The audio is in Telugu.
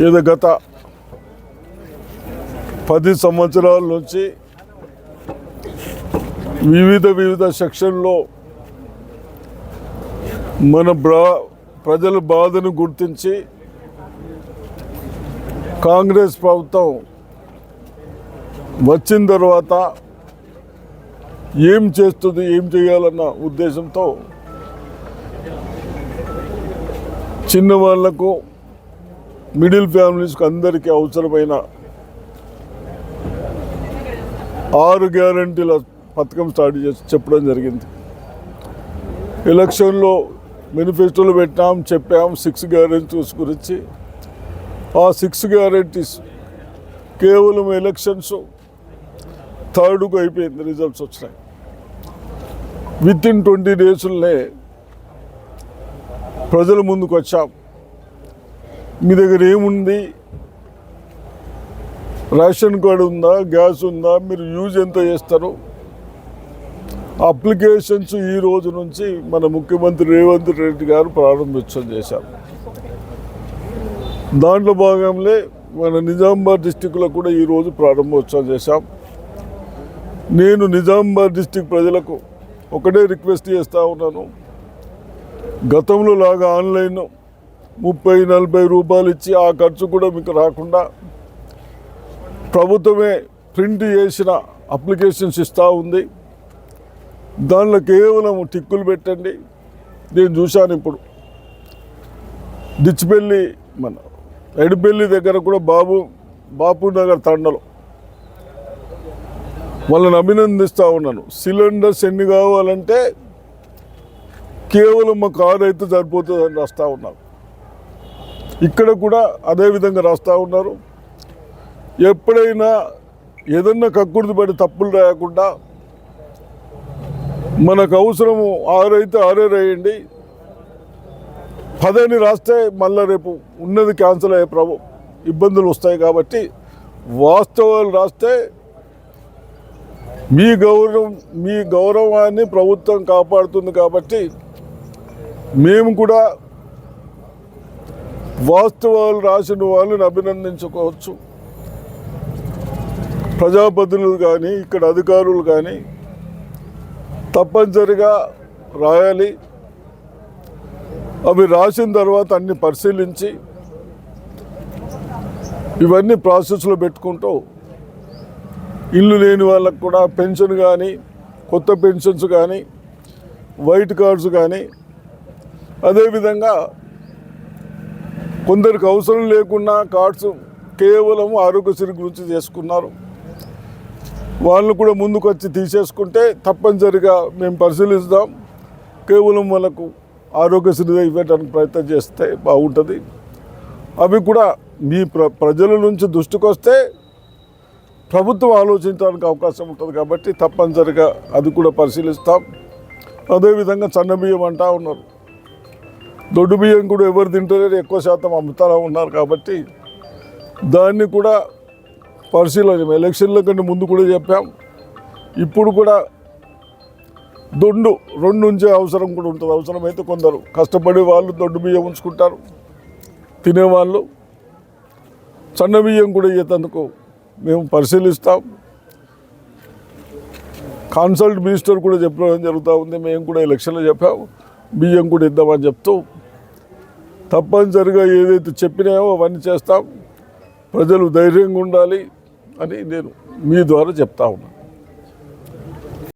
ఇది గత పది సంవత్సరాల నుంచి వివిధ వివిధ సెక్షన్లో మన బ్రా ప్రజల బాధను గుర్తించి కాంగ్రెస్ ప్రభుత్వం వచ్చిన తర్వాత ఏం చేస్తుంది ఏం చేయాలన్న ఉద్దేశంతో చిన్న వాళ్ళకు మిడిల్ ఫ్యామిలీస్కి అందరికీ అవసరమైన ఆరు గ్యారంటీల పథకం స్టార్ట్ చేసి చెప్పడం జరిగింది. ఎలక్షన్లో మేనిఫెస్టోలు పెట్టాం చెప్పాం సిక్స్ గ్యారంటీస్ గురించి. ఆ సిక్స్ గ్యారంటీస్ కేవలం ఎలక్షన్స్ థర్డ్కు అయిపోయింది రిజల్ట్స్ వచ్చినాయి. విత్ ఇన్ ట్వంటీ డేస్లోనే ప్రజల ముందుకు వచ్చాం మీ దగ్గర ఏముంది? రేషన్ కార్డు ఉందా? గ్యాస్ ఉందా? మీరు యూజ్ ఎంత చేస్తారు? అప్లికేషన్స్ ఈ రోజు నుంచి మన ముఖ్యమంత్రి రేవంత్ రెడ్డి గారు ప్రారంభోత్సవం చేశారు. దాంట్లో భాగంలో మన నిజామాబాద్ డిస్టిక్లో కూడా ఈరోజు ప్రారంభోత్సవం చేశాం. నేను నిజామాబాద్ డిస్టిక్ ప్రజలకు ఒకటే రిక్వెస్ట్ చేస్తూ ఉన్నాను. గతంలో లాగా ఆన్లైన్ ముప్పై నలభై రూపాయలు ఇచ్చి ఆ ఖర్చు కూడా మీకు రాకుండా ప్రభుత్వమే ప్రింట్ చేసిన అప్లికేషన్స్ ఇస్తూ ఉంది. దానిలో కేవలం టిక్కులు పెట్టండి. నేను చూశాను ఇప్పుడు. డిచ్పెల్లి మన ఎడిపెల్లి దగ్గర కూడా బాబు బాపు నగర్ తండలో. వాళ్ళని అభినందిస్తూ ఉన్నాను. సిలిండర్స్ ఎన్ని కావాలంటే కేవలం మా కారు అయితే సరిపోతుందని రాస్తూ ఉన్నారు. ఇక్కడ కూడా అదే విధంగా రాస్తూ ఉన్నారు. ఎప్పుడైనా ఏదన్నా కక్కుర్తి పడి తప్పులు రాయకుండా మనకు అవసరము ఆరైతే ఆరే రాయండి. పదని రాస్తే మళ్ళీ రేపు ఉన్నది క్యాన్సిల్ అయ్యే ప్రభు ఇబ్బందులు వస్తాయి కాబట్టి వాస్తవాలు రాస్తే మీ గౌరవం మీ గౌరవాన్ని ప్రభుత్వం కాపాడుతుంది కాబట్టి మేము కూడా వాస్తవాలు రాసిన వాళ్ళని అభినందించుకోవచ్చు. ప్రజాప్రతినిధులు కానీ ఇక్కడ అధికారులు కానీ తప్పనిసరిగా రాయాలి. అవి రాసిన తర్వాత అన్ని పరిశీలించి ఇవన్నీ ప్రాసెస్లో పెట్టుకుంటూ ఇల్లు లేని వాళ్ళకు కూడా పెన్షన్ కానీ కొత్త పెన్షన్స్ కానీ వైట్ కార్డ్స్ కానీ అదేవిధంగా కొందరికి అవసరం లేకుండా కార్డ్స్ కేవలం ఆరోగ్యశ్రీ గురించి చేసుకున్నారు. వాళ్ళు కూడా ముందుకు వచ్చి తీసేసుకుంటే తప్పనిసరిగా మేము పరిశీలిస్తాం. కేవలం వాళ్ళకు ఆరోగ్యశ్రీ ఇవ్వడానికి ప్రయత్నం చేస్తే బాగుంటుంది. అవి కూడా మీ ప్ర ప్రజల నుంచి దృష్టికి వస్తే ప్రభుత్వం ఆలోచించడానికి అవకాశం ఉంటుంది కాబట్టి తప్పనిసరిగా అది కూడా పరిశీలిస్తాం. అదేవిధంగా చన్నబియ్యం అంటా ఉన్నారు. దొడ్డు బియ్యం కూడా ఎవరు తింటలేరు ఎక్కువ శాతం అమ్ముతా ఉన్నారు కాబట్టి దాన్ని కూడా పరిశీలన ఎలక్షన్ల కంటే ముందు కూడా చెప్పాం. ఇప్పుడు కూడా దొండు రెండు ఉంచే అవసరం కూడా ఉంటుంది. అవసరమైతే కొందరు కష్టపడే వాళ్ళు దొడ్డు బియ్యం ఉంచుకుంటారు. తినేవాళ్ళు సన్న బియ్యం కూడా ఇయ్యేందుకు మేము పరిశీలిస్తాం. కన్సల్ట్ మినిస్టర్ కూడా చెప్పడం జరుగుతూ ఉంది. మేము కూడా ఎలక్షన్లో చెప్పాము బియ్యం కూడా ఇద్దామని చెప్తూ తప్పనిసరిగా ఏదైతే చెప్పినాయో అవన్నీ చేస్తాం. ప్రజలు ధైర్యంగా ఉండాలి అని నేను మీ ద్వారా చెప్తా ఉన్నాను.